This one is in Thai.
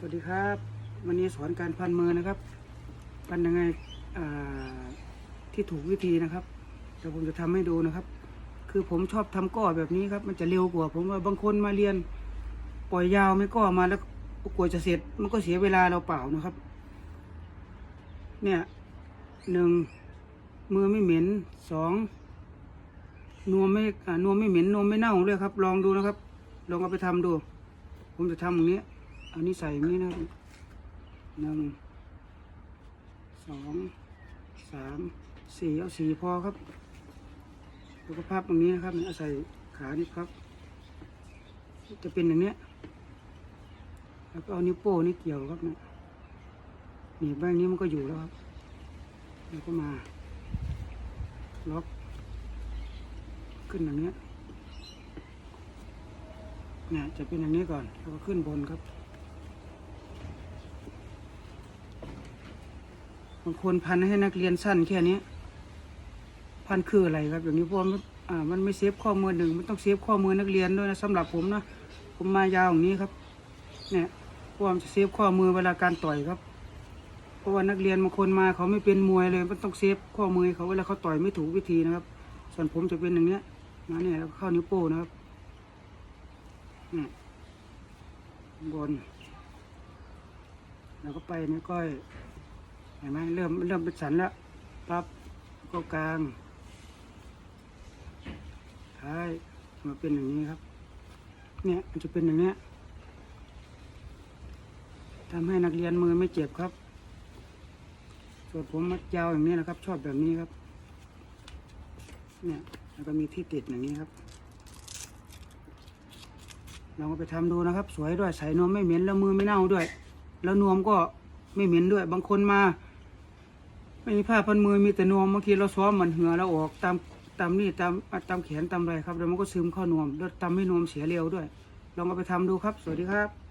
สวัสดีครับ วันนี้สอนการพันมือนะครับ พันยังไงที่ถูกวิธีนะครับเดี๋ยวผมจะทำให้ดูนะครับ คือผมชอบทำก้อแบบนี้ครับ มันจะเร็วกว่า ผมว่าบางคนมาเรียน ปล่อยยาวไม่ก้อมาแล้วกลัวจะเสร็จ มันก็เสียเวลาเราเปล่านะครับ เนี่ยหนึ่งมือไม่เหม็นสองนวมไม่นวมไม่เหม็นนวมไม่เน่าเลยครับ ลองดูนะครับ ลองเอาไปทำดู ผมจะทำอย่างนี้ อันนี้ใส่อย่างนี้นะครับหนึ่งสองสามสี่เอาสี่พอครับแล้วก็พับอย่างนี้นะครับเอาใส่ขานี่ครับ จะเป็นอย่างเนี้ย แล้วก็เอานิ้วโป้นี่เกี่ยวครับเนี่ยหนีบแบงนี้มันก็อยู่แล้วครับ แล้วก็มาล็อกขึ้นอย่างเนี้ยเนี่ยจะเป็นอย่างนี้ก่อน แล้วก็ขึ้นบนครับ บางคนพันให้นักเรียนสั้นแค่นี้พันคืออะไรครับ อย่างนี้เพราะว่ามันอ่ามันไม่เซฟข้อมือหนึ่งมันต้องเซฟข้อมือนักเรียนด้วยนะสำหรับผมนะผมมายาวอย่างนี้ครับ เนี่ยเพราะว่ามันจะเซฟข้อมือเวลาการต่อยครับ เพราะว่านักเรียนบางคนมาเขาไม่เป็นมวยเลย มันต้องเซฟข้อมือเขาเวลาเขาต่อยไม่ถูกวิธีนะครับ ส่วนผมจะเป็นอย่างเนี้ยมาเนี่ยแล้วก็เข้านิ้วโป้นะครับนี่บน แล้วก็ไปนิ้วก้อย เห็นไหมเริ่มเริ่มเป็นสันแล้วปั๊บก็กลางท้ายมาเป็นอย่างนี้ครับ เนี่ยมันจะเป็นอย่างเนี้ยทำให้นักเรียนมือไม่เจ็บครับ ส่วนผมมัดยาวอย่างนี้นะครับ ชอบแบบนี้ครับ เนี่ยแล้วก็มีที่ติดอย่างนี้ครับลองเอาไปทำดูนะครับ สวยด้วยใส่นวมไม่เหม็นแล้วมือไม่เน่าด้วย แล้วนวมก็ไม่เหม็นด้วย บางคนมา ไม่มีผ้าพันมือมีแต่นวมบางทีเราซ้อมมันเหงื่อเราออกตามตามนี่ตามตามแขนตามอะไรครับแล้วมันก็ซึมเข้านวมแล้วทำให้นวมเสียเร็วด้วย ลองเอาไปทำดูครับ สวัสดีครับ